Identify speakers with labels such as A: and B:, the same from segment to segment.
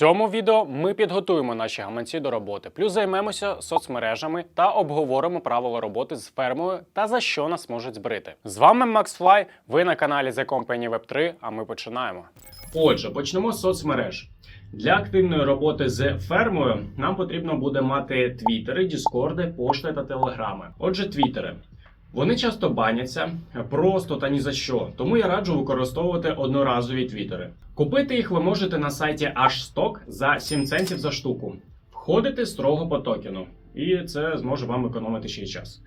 A: цьому відео ми підготуємо наші гаманці до роботи, плюс займемося соцмережами та обговоримо правила роботи з фермою та за що нас можуть збрити. З вами Макс Флай, ви на каналі The Company Web 3, а ми починаємо. Отже, почнемо з соцмереж. Для активної роботи з фермою нам потрібно буде мати твіттери, діскорди, пошти та телеграми. Отже, твіттери. Вони часто баняться просто та ні за що, тому я раджу використовувати одноразові твіттери. Купити їх ви можете на сайті HStock за 7 центів за штуку. Входити строго по токену, і це зможе вам економити ще й час.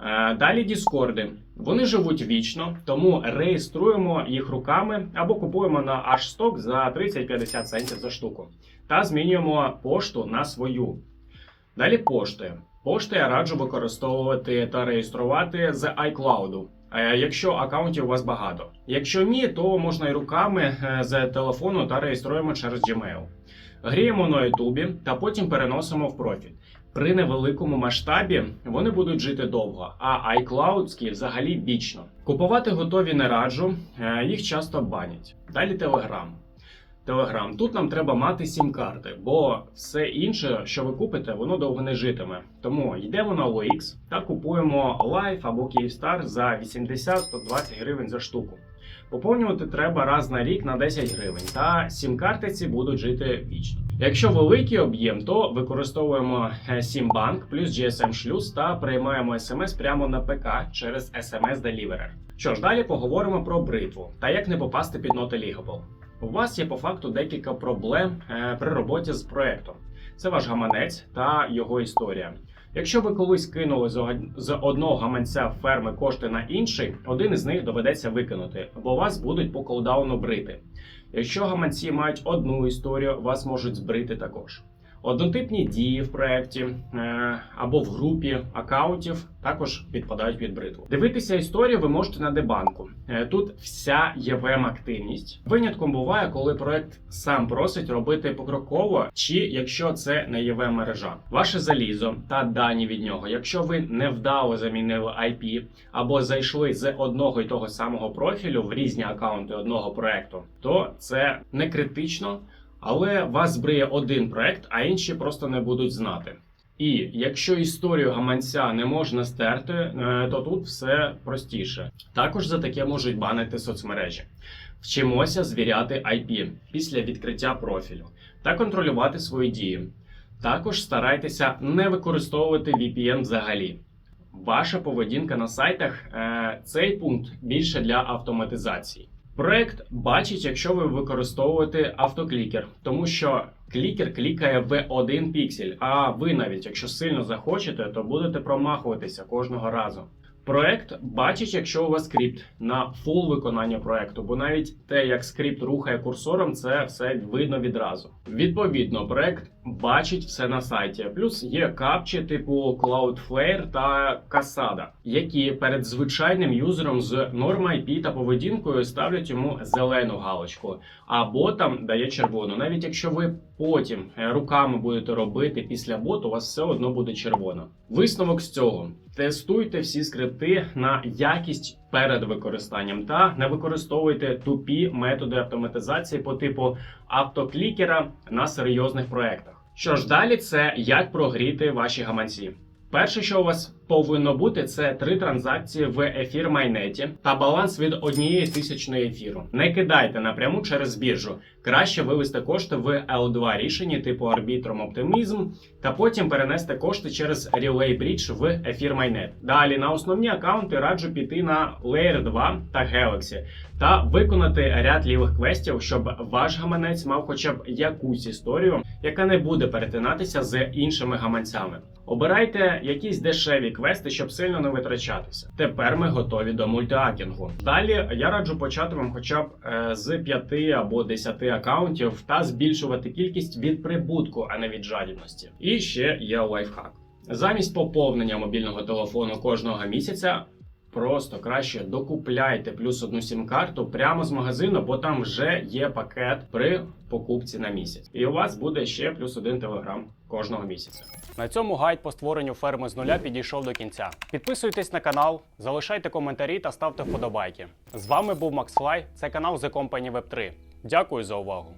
A: Е, Далі Діскорди. Вони живуть вічно, тому реєструємо їх руками або купуємо на HStock за 30-50 центів за штуку. Та змінюємо пошту на свою. Далі пошти. Пошти я раджу використовувати та реєструвати з iCloud, якщо аккаунтів у вас багато. Якщо ні, то можна і руками е, з телефону та реєструємо через Gmail. Гріємо на YouTube та потім переносимо в профіль. При невеликому масштабі вони будуть жити довго, а iCloud взагалі вічно. Купувати готові не раджу, е, їх часто банять. Далі Telegram. Telegram. Тут нам треба мати сім-карти, бо все інше, що ви купите, воно довго не житиме. Тому йдемо на OX та купуємо Life або Kyivstar за 80-120 гривень за штуку. Поповнювати треба раз на рік на 10 гривень, та сім-карти ці будуть жити вічно. Якщо великий об'єм, то використовуємо Сімбанк плюс GSM шлюз та приймаємо смс прямо на ПК через SMS Deliverer. Що ж, далі поговоримо про бритву та як не попасти під ноти Legal. У вас є по факту декілька проблем е, при роботі з проектом. Це ваш гаманець та його історія. Якщо ви колись кинули з одного гаманця ферми кошти на інший, один із них доведеться викинути, бо вас будуть по колдауну брити. Якщо гаманці мають одну історію, вас можуть збрити також. Однотипні дії в проєкті е, або в групі акаунтів також підпадають під бритву. Дивитися історію ви можете на дебанку. Е, Тут вся євм активність. Винятком буває, коли проект сам просить робити покроково, чи якщо це не євм мережа. Ваше залізо та дані від нього. Якщо ви невдало замінили IP або зайшли з одного і того самого профілю в різні акаунти одного проекту, то це не критично. Але вас збриє один проект, а інші просто не будуть знати. І якщо історію гаманця не можна стерти, е, то тут все простіше. Також за таке можуть банити соцмережі. Вчимося звіряти IP після відкриття профілю та контролювати свої дії. Також старайтеся не використовувати VPN взагалі. Ваша поведінка на сайтах е, цей пункт більше для автоматизації. Проект бачить, якщо ви використовуєте автоклікер, тому що клікер клікає в один піксель. А ви навіть, якщо сильно захочете, то будете промахуватися кожного разу. Проект бачить, якщо у вас скрипт на фул виконання проекту, бо навіть те, як скрипт рухає курсором, це все видно відразу. Відповідно, проект бачить все на сайті. Плюс є капчі типу Cloudflare та Casada, які перед звичайним юзером з норм IP та поведінкою ставлять йому зелену галочку, а ботам дає червону. Навіть якщо ви потім е, руками будете робити після боту, у вас все одно буде червоно. Висновок з цього: тестуйте всі скрипти на якість перед використанням та не використовуйте тупі методи автоматизації по типу автоклікера на серйозних проектах. Що ж далі, це як прогріти ваші гаманці. Перше, що у вас повинно бути, це три транзакції в ефір майнеті та баланс від однієї тисячної ефіру. Не кидайте напряму через біржу. Краще вивести кошти в L2 рішенні типу Arbitrum Optimism та потім перенести кошти через Relay Bridge в ефір майнет. Далі на основні аккаунти раджу піти на Layer 2 та Galaxy та виконати ряд лівих квестів, щоб ваш гаманець мав хоча б якусь історію, яка не буде перетинатися з іншими гаманцями. Обирайте якісь дешеві квести, щоб сильно не витрачатися. Тепер ми готові до мультиакінгу. Далі я раджу почати вам хоча б е, з 5 або 10 акаунтів та збільшувати кількість від прибутку, а не від жадібності. І ще є лайфхак. Замість поповнення мобільного телефону кожного місяця. Просто краще докупляйте плюс одну сім-карту прямо з магазину, бо там вже є пакет при покупці на місяць. І у вас буде ще плюс один телеграм кожного місяця. На цьому гайд по створенню ферми з нуля підійшов до кінця. Підписуйтесь на канал, залишайте коментарі та ставте вподобайки. З вами був Макс Флай, це канал The Company Web 3. Дякую за увагу.